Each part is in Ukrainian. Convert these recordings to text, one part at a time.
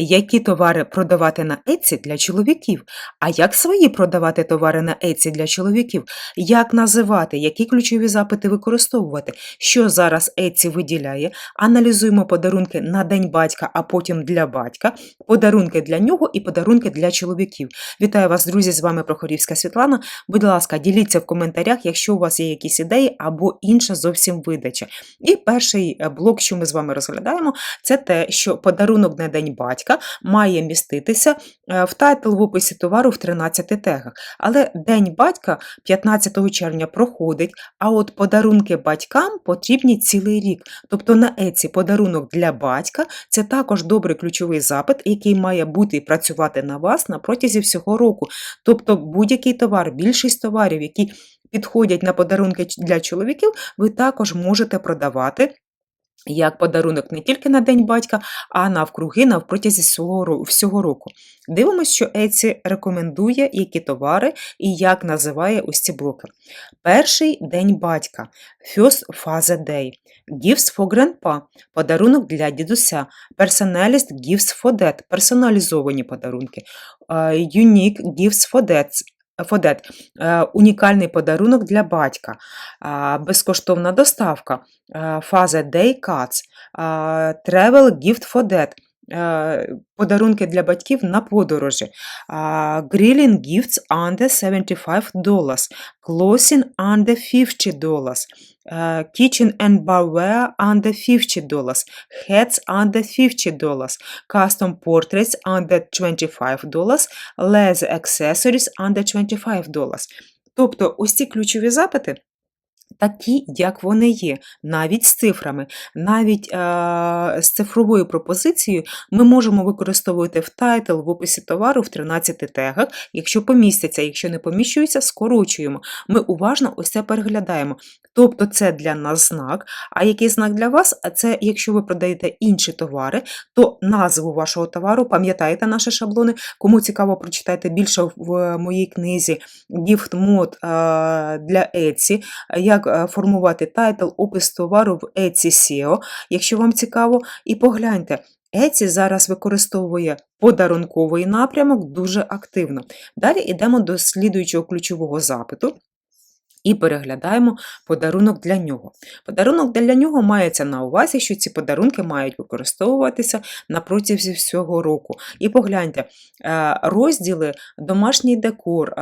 Які товари продавати на Etsy для чоловіків? А як свої продавати товари на Etsy для чоловіків? Як називати, які ключові запити використовувати? Що зараз Etsy виділяє? Аналізуємо подарунки на День батька, а потім для батька, подарунки для нього і подарунки для чоловіків. Вітаю вас, друзі! З вами Прохорівська Світлана. Будь ласка, діліться в коментарях, якщо у вас є якісь ідеї або інша зовсім видача. І перший е, блок, що ми з вами розглядаємо, це те, що подарунок на День батька має міститися е, в тайтл в описі товару в 13 тегах. Але День батька 15 червня проходить, а от подарунки батькам потрібні цілий рік. Тобто на Еці подарунок для батька це також добрий ключовий запит, який має бути і працювати на вас на протязі всього року. Тобто будь-який товар, більшість товарів, які підходять на подарунки для чоловіків, ви також можете продавати як подарунок не тільки на День батька, а навкруги на протязі всього, року. Дивимося, що Еці рекомендує, які товари і як називає ось ці блоки. Перший День батька First Father Day. Gifts for Grandpa – подарунок для дідуся. Personalized Gifts for Dad – персоналізовані подарунки. Е, Unique Gifts for Dad – Dad – е, унікальний подарунок для батька. Безкоштовна доставка. фаза Day Cuts, Travel Gift е, подарунки для батьків на подорожі, е, Grilling Gifts under 75 dollars, Clothing under 50 dollars, е, Kitchen and Barware under 50 dollars, Hats under 50 dollars, Custom Portraits under 25 dollars, Leather Accessories under 25 dollars. Тобто ось ці ключові запити такі, як вони є, навіть з цифрами, навіть е, з цифровою пропозицією ми можемо використовувати в тайтл в описі товару в 13 тегах. Якщо помістяться, якщо не поміщуються, скорочуємо. Ми уважно ось це переглядаємо. Тобто це для нас знак. А який знак для вас? А це якщо ви продаєте інші товари, то назву вашого товару, пам'ятаєте наші шаблони. Кому цікаво, прочитайте більше в моїй книзі Gift Mode е, для Etsy, як е, формувати тайтл, опис товару в Etsy SEO, якщо вам цікаво, і погляньте. Еці зараз використовує подарунковий напрямок дуже активно. Далі йдемо до слідуючого ключового запиту. І переглядаємо подарунок для нього. Подарунок для нього мається на увазі, що ці подарунки мають використовуватися на протязі всього року. І погляньте, е, розділи домашній декор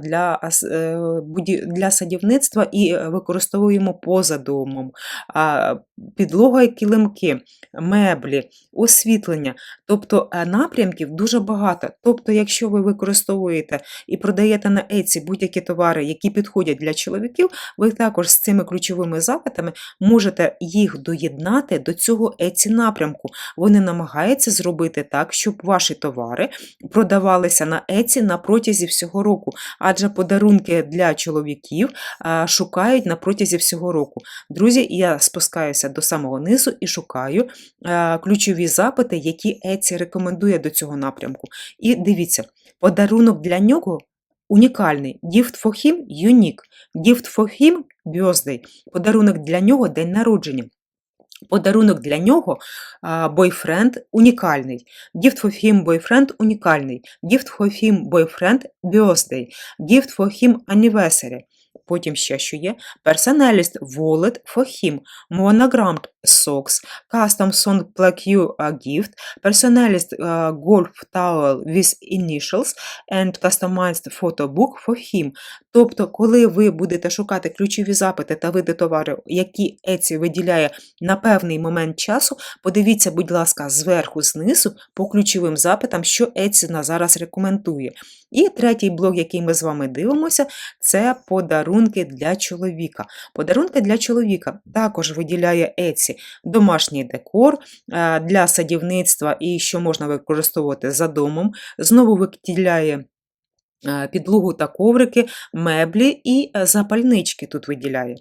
для, е, для садівництва і е, використовуємо поза домом, підлога і килимки, меблі, освітлення. Тобто напрямків дуже багато. Тобто, якщо ви використовуєте і продаєте на Etsy будь-які товари, які підходять для чоловіків, ви також з цими ключовими запитами можете їх доєднати до цього Etsy напрямку. Вони намагаються зробити так, щоб ваші товари продавалися на Etsy на протязі всього року, адже подарунки для чоловіків шукають на протязі всього року. Друзі, я спускаюся до самого низу і шукаю ключові запити, які Etsy рекомендує до цього напрямку. І дивіться, подарунок для нього унікальний. Gift for him – unique. Gift for him – birthday. Подарунок для нього – день народження. Подарунок для нього boyfriend унікальний. Gift for him boyfriend birthday. Gift for him anniversary. Потім ще що є. Personalist wallet for him. Monogrammed socks. Custom song a gift. Personalist uh, golf towel with initials and customized photo book for him. Тобто, коли ви будете шукати ключові запити та види товару, які Etsy виділяє на певний момент часу, подивіться, будь ласка, зверху, знизу по ключовим запитам, що Etsy на зараз рекомендує. І третій блок, який ми з вами дивимося, це подарунки для чоловіка. Подарунки для чоловіка також виділяє Еці домашній декор е, для садівництва і що можна використовувати за домом. Знову виділяє підлогу та коврики, меблі і е, запальнички тут виділяє.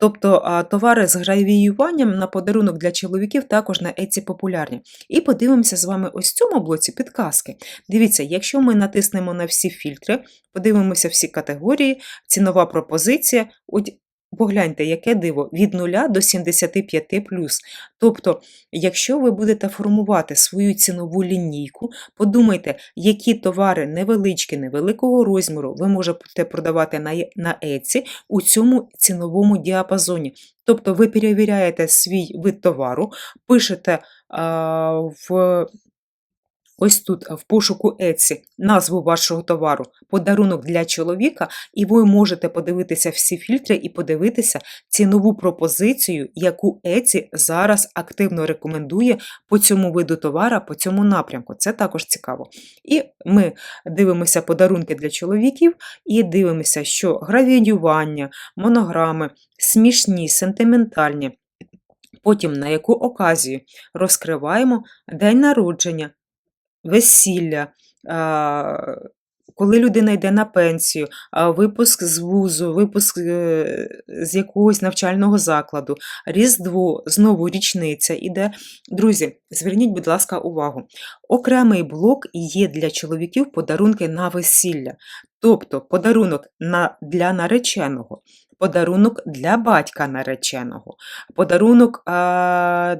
Тобто товари з гравіюванням на подарунок для чоловіків також на Еці популярні. І подивимося з вами ось в цьому блоці підказки. Дивіться, якщо ми натиснемо на всі фільтри, подивимося всі категорії, цінова пропозиція, Погляньте, яке диво, від 0 до 75. Тобто, якщо ви будете формувати свою цінову лінійку, подумайте, які товари невеличкі, невеликого розміру ви можете продавати на, Etsy у цьому ціновому діапазоні. Тобто ви перевіряєте свій вид товару, пишете а, в ось тут в пошуку Etsy назву вашого товару, подарунок для чоловіка, і ви можете подивитися всі фільтри і подивитися цінову пропозицію, яку Etsy зараз активно рекомендує по цьому виду товара, по цьому напрямку. Це також цікаво. І ми дивимося подарунки для чоловіків і дивимося, що гравіювання, монограми, смішні, сентиментальні. Потім на яку оказію розкриваємо день народження, весілля, коли людина йде на пенсію, випуск з вузу, випуск е, з якогось навчального закладу, Різдво, знову річниця іде. Друзі, зверніть, будь ласка, увагу. Окремий блок є для чоловіків подарунки на весілля. Тобто подарунок для нареченого, подарунок для батька нареченого, подарунок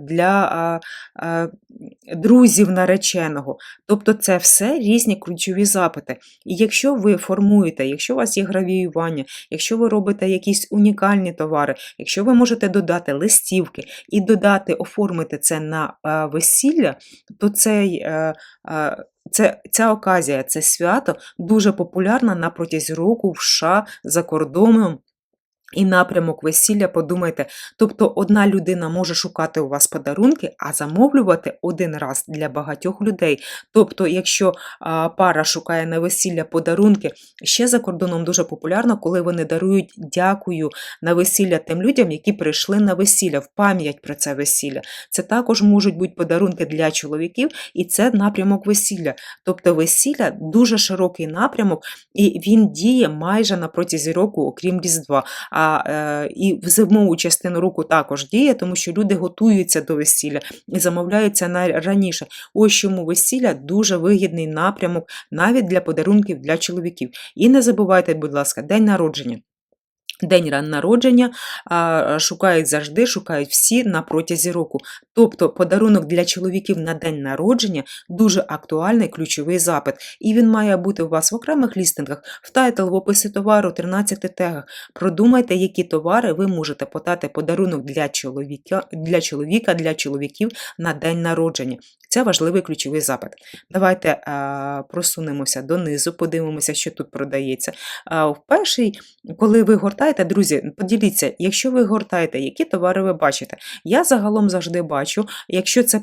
для друзів нареченого. Тобто це все різні ключові запити. І якщо ви формуєте, якщо у вас є гравіювання, якщо ви робите якісь унікальні товари, якщо ви можете додати листівки і додати, оформити це на весілля, то цей. е, е, це, ця оказія, це свято дуже популярна на протязі року в США за кордоном. І напрямок весілля, подумайте, тобто одна людина може шукати у вас подарунки, а замовлювати один раз для багатьох людей. Тобто, якщо пара шукає на весілля подарунки, ще за кордоном дуже популярно, коли вони дарують дякую на весілля тим людям, які прийшли на весілля, в пам'ять про це весілля. Це також можуть бути подарунки для чоловіків, і це напрямок весілля. Тобто весілля дуже широкий напрямок, і він діє майже на протязі року, окрім Різдва. А е, і в зимову частину року також діє, тому що люди готуються до весілля і замовляються раніше. Ось чому весілля дуже вигідний напрямок навіть для подарунків для чоловіків. І не забувайте, будь ласка, день народження. День народження шукають завжди, шукають всі на протязі року. Тобто подарунок для чоловіків на день народження дуже актуальний ключовий запит. І він має бути у вас в окремих лістингах, в тайтл, в описі товару, 13 тегах. Продумайте, які товари ви можете подати подарунок для чоловіка, для чоловіка, для чоловіків на день народження. Це важливий ключовий запит. Давайте просунемося донизу, подивимося, що тут продається. В перший, коли ви гортаєте, друзі, поділіться, якщо ви гортаєте, які товари ви бачите. Я загалом завжди бачу, якщо це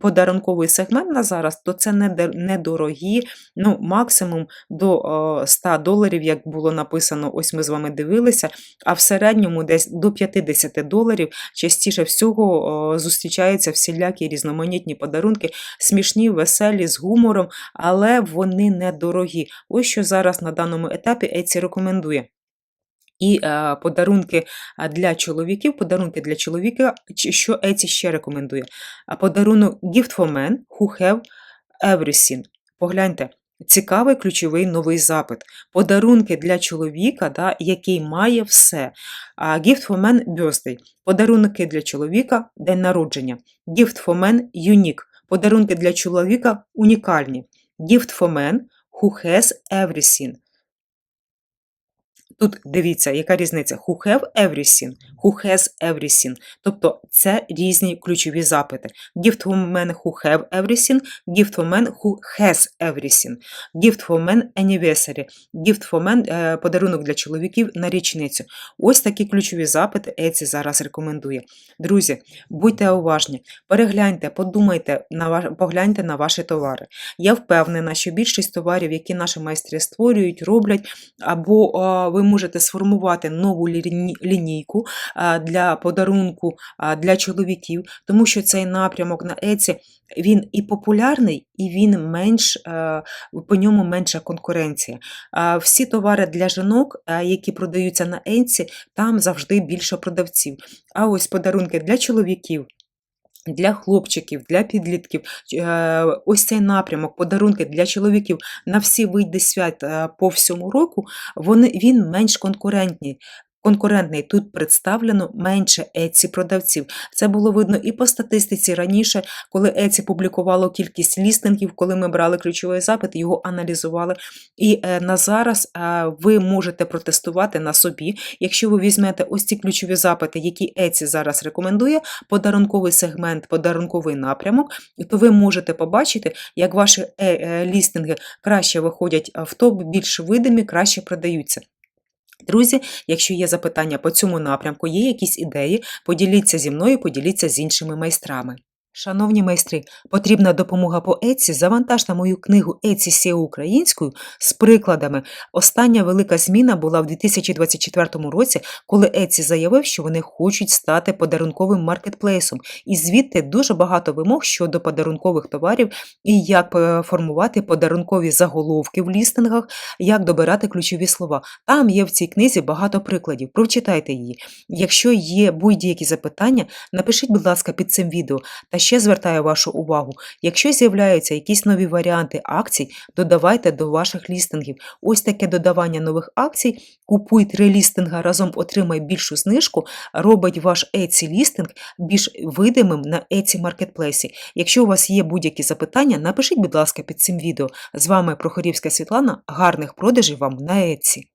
подарунковий сегмент на зараз, то це недорогі, ну, максимум до 100 доларів, як було написано, ось ми з вами дивилися, а в середньому десь до 50 доларів частіше всього зустрічаються всілякі різноманітні подарунки, смішні, веселі, з гумором, але вони недорогі. Ось що зараз на даному етапі Etsy рекомендує. І е, подарунки для чоловіків, подарунки для чоловіка, що Etsy ще рекомендує. Подарунок Gift for Men who have everything. Погляньте, цікавий ключовий новий запит. Подарунки для чоловіка, да, який має все. Gift for Men birthday. Подарунки для чоловіка день народження. Gift for Men unique. Подарунки для чоловіка унікальні. Gift for Men who has everything. Тут дивіться, яка різниця. Who have everything, who has everything. Тобто це різні ключові запити. Gift for men who have everything, gift for men who has everything. Gift for men anniversary, gift for men е, подарунок для чоловіків на річницю. Ось такі ключові запити Etsy зараз рекомендує. Друзі, будьте уважні, перегляньте, подумайте, погляньте на ваші товари. Я впевнена, що більшість товарів, які наші майстри створюють, роблять, або ви можете сформувати нову лінійку для подарунку для чоловіків, тому що цей напрямок на Etsy, він і популярний, і він менш, по ньому менша конкуренція. Всі товари для жінок, які продаються на Etsy, там завжди більше продавців. А ось подарунки для чоловіків. Для хлопчиків, для підлітків, е, ось цей напрямок, подарунки для чоловіків на всі види свят е, по всьому року, вони, він менш конкурентний. Конкурентний. Тут представлено менше Etsy продавців. Це було видно і по статистиці раніше, коли Etsy публікувало кількість лістингів, коли ми брали ключовий запит, його аналізували. І е, на зараз е, ви можете протестувати на собі, якщо ви візьмете ось ці ключові запити, які Etsy зараз рекомендує, подарунковий сегмент, подарунковий напрямок, то ви можете побачити, як ваші е, лістинги краще виходять в топ, більш видимі, краще продаються. Друзі, якщо є запитання по цьому напрямку, є якісь ідеї, поділіться зі мною, поділіться з іншими майстрами. Шановні майстри, потрібна допомога по Etsy, завантажте мою книгу Etsy SEO українською з прикладами. Остання велика зміна була в 2024 році, коли Etsy заявив, що вони хочуть стати подарунковим маркетплейсом. І звідти дуже багато вимог щодо подарункових товарів і як е, формувати подарункові заголовки в лістингах, як добирати ключові слова. Там є в цій книзі багато прикладів. Прочитайте її. Якщо є будь-які запитання, напишіть, будь ласка, під цим відео. Та ще звертаю вашу увагу, якщо з'являються якісь нові варіанти акцій, додавайте до ваших лістингів. Ось таке додавання нових акцій, купуй три лістинга, разом отримай більшу знижку, робить ваш Etsy лістинг більш видимим на Etsy маркетплейсі. Якщо у вас є будь-які запитання, напишіть, будь ласка, під цим відео. З вами Прохорівська Світлана. Гарних продажів вам на Etsy.